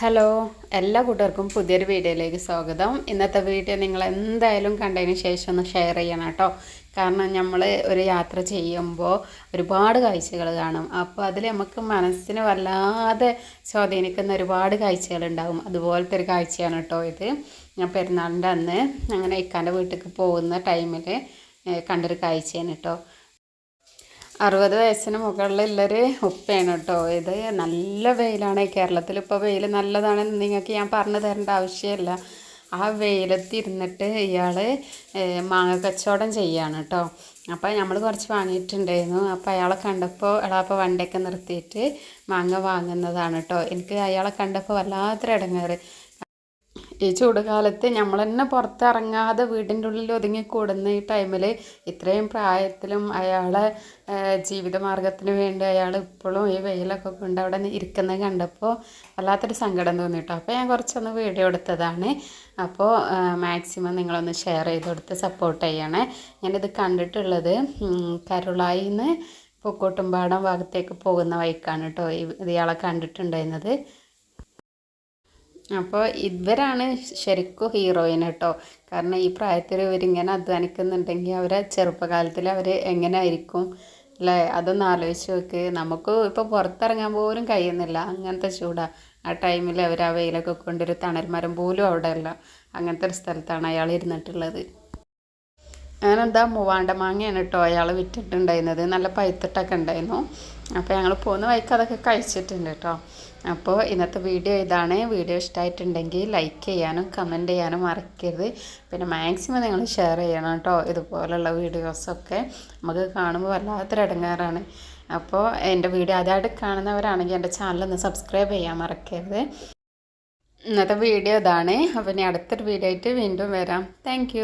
Hello എല്ലാ കൂട്ടർക്കും പുതിയൊരു വീഡിയോയിലേക്ക് സ്വാഗതം. ഇന്നത്തെ വീഡിയോ നിങ്ങൾ എന്തായാലും കണ്ടതിന് ശേഷം ഒന്ന് ഷെയർ ചെയ്യണം കേട്ടോ. കാരണം നമ്മൾ ഒരു യാത്ര ചെയ്യുമ്പോൾ ഒരുപാട് കാഴ്ചകൾ കാണും. അപ്പോൾ അതിൽ നമുക്ക് മനസ്സിന് വല്ലാതെ സ്വാധീനിക്കുന്ന ഒരുപാട് കാഴ്ചകളുണ്ടാകും അതുപോലത്തെ ഒരു കാഴ്ചയാണ് കേട്ടോ ഇത്. ഞാൻ പെരുന്നാളിന്റെ അന്ന് അങ്ങനെ ഇക്കാന്റെ വീട്ടിലേക്ക് പോകുന്ന ടൈമിൽ കണ്ടൊരു കാഴ്ചയാണ് കേട്ടോ. അറുപത് വയസ്സിന് മുകളിലുള്ളൊരു ഉപ്പയാണ് കേട്ടോ. ഇത് നല്ല വെയിലാണ്. കേരളത്തിൽ ഇപ്പോൾ വെയിൽ നല്ലതാണെന്ന് നിങ്ങൾക്ക് ഞാൻ പറഞ്ഞു തരേണ്ട ആവശ്യമില്ല. ആ വെയിലത്തിരുന്നിട്ട് ഇയാൾ മാങ്ങ കച്ചവടം ചെയ്യാണ് കേട്ടോ. അപ്പോൾ നമ്മൾ കുറച്ച് വാങ്ങിയിട്ടുണ്ടായിരുന്നു. അപ്പോൾ അയാളെ കണ്ടപ്പോൾ അയാളപ്പോൾ വണ്ടിയൊക്കെ നിർത്തിയിട്ട് മാങ്ങ വാങ്ങുന്നതാണ് കേട്ടോ. എനിക്ക് അയാളെ കണ്ടപ്പോൾ വല്ലാത്തൊരു ഇടങ്ങേറ്. ഈ ചൂടുകാലത്ത് നമ്മൾ തന്നെ പുറത്തിറങ്ങാതെ വീടിന്റെ ഉള്ളിൽ ഒതുങ്ങി കൂടുന്ന ഈ ടൈമിൽ ഇത്രയും പ്രായത്തിലും അയാളെ ജീവിതമാർഗത്തിന് വേണ്ടി അയാൾ ഇപ്പോഴും ഈ വെയിലൊക്കെ കൊണ്ട് അവിടെ ഇരിക്കുന്നത് കണ്ടപ്പോൾ വല്ലാത്തൊരു സങ്കടം തോന്നി കേട്ടോ അപ്പോൾ ഞാൻ കുറച്ചൊന്ന് വീഡിയോ എടുത്തതാണ്. അപ്പോൾ മാക്സിമം നിങ്ങളൊന്ന് ഷെയർ ചെയ്ത് കൊടുത്ത് സപ്പോർട്ട് ചെയ്യണേ. ഞാനിത് കണ്ടിട്ടുള്ളത് കരുളായി നിന്ന് പൂക്കോട്ടുംപാടം ഭാഗത്തേക്ക് പോകുന്ന വഴിക്കാണ് കേട്ടോ ഇയാളെ കണ്ടിട്ടുണ്ടായിരുന്നത്. അപ്പോൾ ഇവരാണ് ശരിക്കും ഹീറോയിൻ കേട്ടോ. കാരണം ഈ പ്രായത്തിൽ ഇവരിങ്ങനെ അധ്വാനിക്കുന്നുണ്ടെങ്കിൽ അവരെ ചെറുപ്പകാലത്തിൽ അവർ എങ്ങനെ ആയിരിക്കും അല്ലേ? അതൊന്ന് ആലോചിച്ച് നോക്ക്. നമുക്ക് ഇപ്പോൾ പുറത്തിറങ്ങാൻ പോലും കഴിയുന്നില്ല. അങ്ങനത്തെ ചൂടാണ് ആ ടൈമിൽ അവർ ആ വെയിലൊക്കെ കൊണ്ടൊരു തണൽമരം പോലും അവിടെ അങ്ങനത്തെ ഒരു സ്ഥലത്താണ് അയാൾ ഇരുന്നിട്ടുള്ളത്. അങ്ങനെന്താ മൂവാണ്ട മാങ്ങയാണ് കേട്ടോ അയാൾ വിറ്റിട്ടുണ്ടായിരുന്നത്. നല്ല പഴുത്തിട്ടൊക്കെ ഉണ്ടായിരുന്നു. അപ്പോൾ ഞങ്ങൾ പോകുന്ന വഴിക്ക് അതൊക്കെ കഴിച്ചിട്ടുണ്ട് കേട്ടോ അപ്പോൾ ഇന്നത്തെ വീഡിയോ ഇതാണ്. വീഡിയോ ഇഷ്ടമായിട്ടുണ്ടെങ്കിൽ ലൈക്ക് ചെയ്യാനും കമന്റ് ചെയ്യാനും മറക്കരുത്. പിന്നെ മാക്സിമം നിങ്ങൾ ഷെയർ ചെയ്യണം കേട്ടോ ഇതുപോലുള്ള വീഡിയോസൊക്കെ നമുക്ക് കാണുമ്പോൾ വല്ലാത്തൊരു ഇടങ്ങാറാണ് അപ്പോൾ എന്റെ വീഡിയോ ആദ്യമായിട്ട് കാണുന്നവരാണെങ്കിൽ എന്റെ ചാനലൊന്ന് സബ്സ്ക്രൈബ് ചെയ്യാൻ മറക്കരുത്. ഇന്നത്തെ വീഡിയോ ഇതാണ്. അപ്പോൾ ഇനി അടുത്തൊരു വീഡിയോ ആയിട്ട് വീണ്ടും വരാം. താങ്ക്